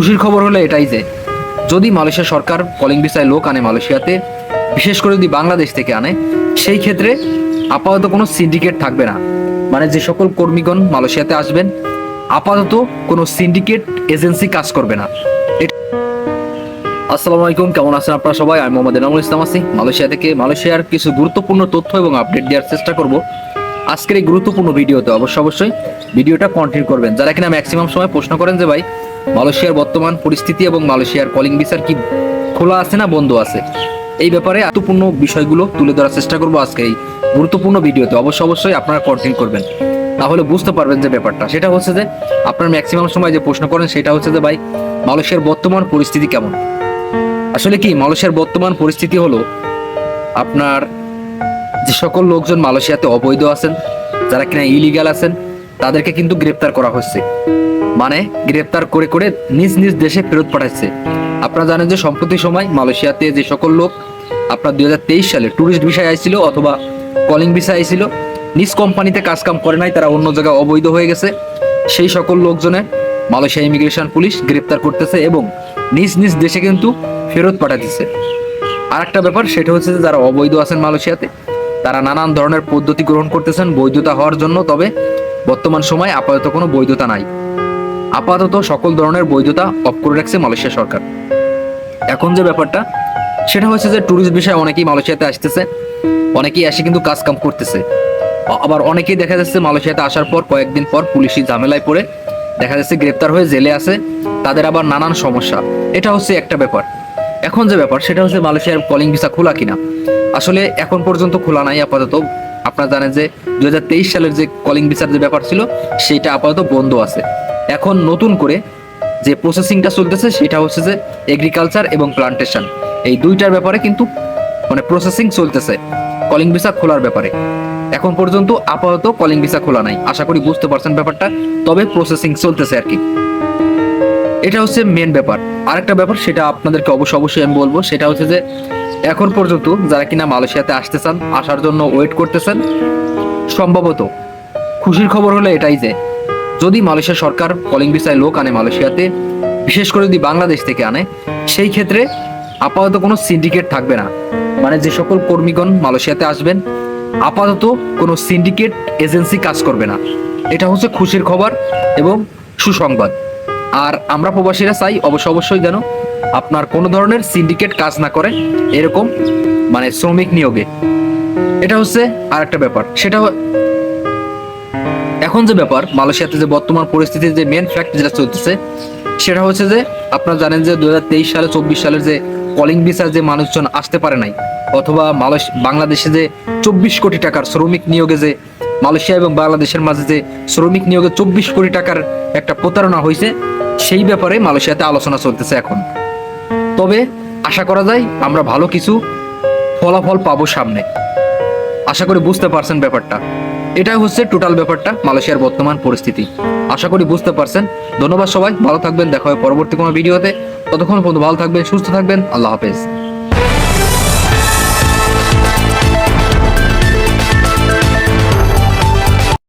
খুশির খবর হলো এটাই যে, যদি মালয়েশিয়া সরকার কলিং ভিসায় লোক আনে মালয়েশিয়াতে, বিশেষ করে যদি বাংলাদেশ থেকে আনে, সেই ক্ষেত্রে আপাতত কোনো সিন্ডিকেট থাকবে না। মানে যে সকল কর্মীগণ মালয়েশিয়াতে আসবেন, আপাতত কোনো সিন্ডিকেট এজেন্সি কাজ করবে না। আসসালামু আলাইকুম, কেমন আছেন আপনারা সবাই? আমি মোহাম্মদ এনামুল ইসলাম আছি। মালয়েশিয়া থেকে মালয়েশিয়ার কিছু গুরুত্বপূর্ণ তথ্য এবং আপডেট দেওয়ার চেষ্টা করব। আজকের এই গুরুত্বপূর্ণ ভিডিওতে অবশ্যই অবশ্যই ভিডিওটা কন্টিনিউ করবেন। যারা কিনা ম্যাক্সিমাম সময় প্রশ্ন করেন যে, ভাই, মালয়েশিয়ার বর্তমান পরিস্থিতি এবং মালয়েশিয়ার কলিং ভিসার কি খোলা আছে না বন্ধ আছে? এই ব্যাপারে গুরুত্বপূর্ণ বিষয়গুলো তুলে ধরার চেষ্টা করব আজকে এই গুরুত্বপূর্ণ ভিডিওতে। অবশ্যই অবশ্যই আপনারা কন্টিনিউ করবেন। তাহলে বুঝতে পারবেন যে ব্যাপারটা। সেটা হচ্ছে যে, আপনার ম্যাক্সিমাম সময় যে প্রশ্ন করেন, সেটা হচ্ছে যে, ভাই, মালয়েশিয়ার বর্তমান পরিস্থিতি কেমন? আসলে কি, মালয়েশিয়ার বর্তমান পরিস্থিতি হলো আপনার যে সকল লোকজন মালয়েশিয়াতে অবৈধ আছেন, যারা কিনা ইলিগাল আছেন, তাদেরকে কিন্তু গ্রেপ্তার করা হচ্ছে। মানে গ্রেপ্তার করে করে নিজ নিজ দেশে ফেরত পাঠাচ্ছে। আপনারা জানেন যে সম্প্রতি সময় মালয়েশিয়াতে যে সকল লোক আপনার দুই সালে ট্যুরিস্ট ভিসায় আইছিল অথবা কলিং ভিসায় আইছিল, নিজ কোম্পানিতে কাজ কাম করে নাই, তারা অন্য জায়গায় অবৈধ হয়ে গেছে। সেই সকল লোকজনের মালয়েশিয়া ইমিগ্রেশন পুলিশ গ্রেপ্তার করতেছে এবং নিজ নিজ দেশে কিন্তু ফেরত পাঠাতেছে আর একটা ব্যাপার, সেটা হচ্ছে যে যারা অবৈধ আছেন মালয়েশিয়াতে তারা নানান ধরনের পদ্ধতি গ্রহণ করতেছেন বৈধতা হওয়ার জন্য, তবে বর্তমান সময় আপাতত কোনো বৈধতা নাই। আপাতত সকল ধরনের বৈধতা অফ করে রাখছে মালয়েশিয়া সরকার। এখন যে ব্যাপারটা, সেটা হচ্ছে যে ট্যুরিস্ট বিষয়ে অনেকেই মালয়েশিয়াতে আসতেছে, অনেকেই এসে কিন্তু কাজ কাম করতেছে। আবার অনেকেই দেখা যাচ্ছে মালয়েশিয়াতে আসার পর, কয়েকদিন পর পুলিশি ঝামেলায় পড়ে দেখা যাচ্ছে গ্রেপ্তার হয়ে জেলে আছে, তাদের আবার নানান সমস্যা। এটা হচ্ছে একটা ব্যাপার। এখন যে ব্যাপার, সেটা হচ্ছে মালয়েশিয়ার কলিং ভিসা খোলা কিনা। আসলে এখন পর্যন্ত খোলা নাই, আপাতত। আপনারা জানেন যে দু সালের যে কলিং ভিসার যে ব্যাপার ছিল, সেটা আপাতত বন্ধ আছে। এখন নতুন করে যে প্রসেসিংটা চলতেছে, সেটা হচ্ছে যে এগ্রিকালচার এবং প্লান্টেশন এই দুইটার ব্যাপারে কিন্তু মানে প্রসেসিং চলতেছে কলিং ভিসা খোলার ব্যাপারে। এখন পর্যন্ত আপাতত কলিং ভিসা খোলা নাই। আশা করি বুঝতে পারছেন ব্যাপারটা। তবে প্রসেসিং চলতেছে আর কি। এটা হচ্ছে মেন ব্যাপার। আরেকটা ব্যাপার সেটা আপনাদেরকে অবশ্যই অবশ্যই আমি বলব, সেটা হচ্ছে যে এখন পর্যন্ত যারা কিনা মালয়েশিয়াতে আসতে চান, আসার জন্য ওয়েট করতেছেন সম্ভবত খুশির খবর হলো এটাই যে, যদি মালয়েশিয়া সরকার কলিং ভিসায় লোক আনে মালয়েশিয়াতে, বিশেষ করে যদি বাংলাদেশ থেকে আনে, সেই ক্ষেত্রে আপাতত কোনো সিন্ডিকেট থাকবে না। মানে যে সকল কর্মীগণ মালয়েশিয়াতে আসবেন, আপাতত কোনো সিন্ডিকেট এজেন্সি কাজ করবে না। এটা হচ্ছে খুশির খবর এবং সুসংবাদ। আর আমরা প্রবাসীরা চাই অবশ্য অবশ্যই যেন আপনার কোনো ধরনের সিন্ডিকেট কাজ না করে এরকম মানে শ্রমিক নিয়োগে। এটা হচ্ছে আর একটা ব্যাপার। সেটা এখন যে ব্যাপার, মালয়েশিয়াতে যে বর্তমান পরিস্থিতির যে মেন ফ্যাক্ট যেটা চলতেছে, সেটা হচ্ছে যে আপনারা জানেন যে দু হাজার তেইশ সালে, চব্বিশ সালের যে কলিং ভিসার যে মানুষজন আসতে পারে নাই, অথবা মালয়েশ বাংলাদেশে যে চব্বিশ কোটি টাকার শ্রমিক নিয়োগে যে, মালয়েশিয়া এবং বাংলাদেশের মাঝে যে শ্রমিক নিয়োগে চব্বিশ কোটি টাকার একটা প্রতারণা হয়েছে সেই ব্যাপারে মালয়েশিয়াতে আলোচনা চলতেছে এখন। তবে আশা করা যায় আমরা ভালো কিছু ফলাফল পাবো সামনে। আশা করি বুঝতে পারছেন ব্যাপারটা। এটাই হচ্ছে টোটাল ব্যাপারটা, মালয়েশিয়ার বর্তমান পরিস্থিতি। আশা করি বুঝতে পারছেন। ধন্যবাদ সবাই, ভালো থাকবেন, দেখা হয় পরবর্তী কোনো ভিডিওতে। ততক্ষণ পর্যন্ত ভালো থাকবেন, সুস্থ থাকবেন, আল্লাহ হাফেজ।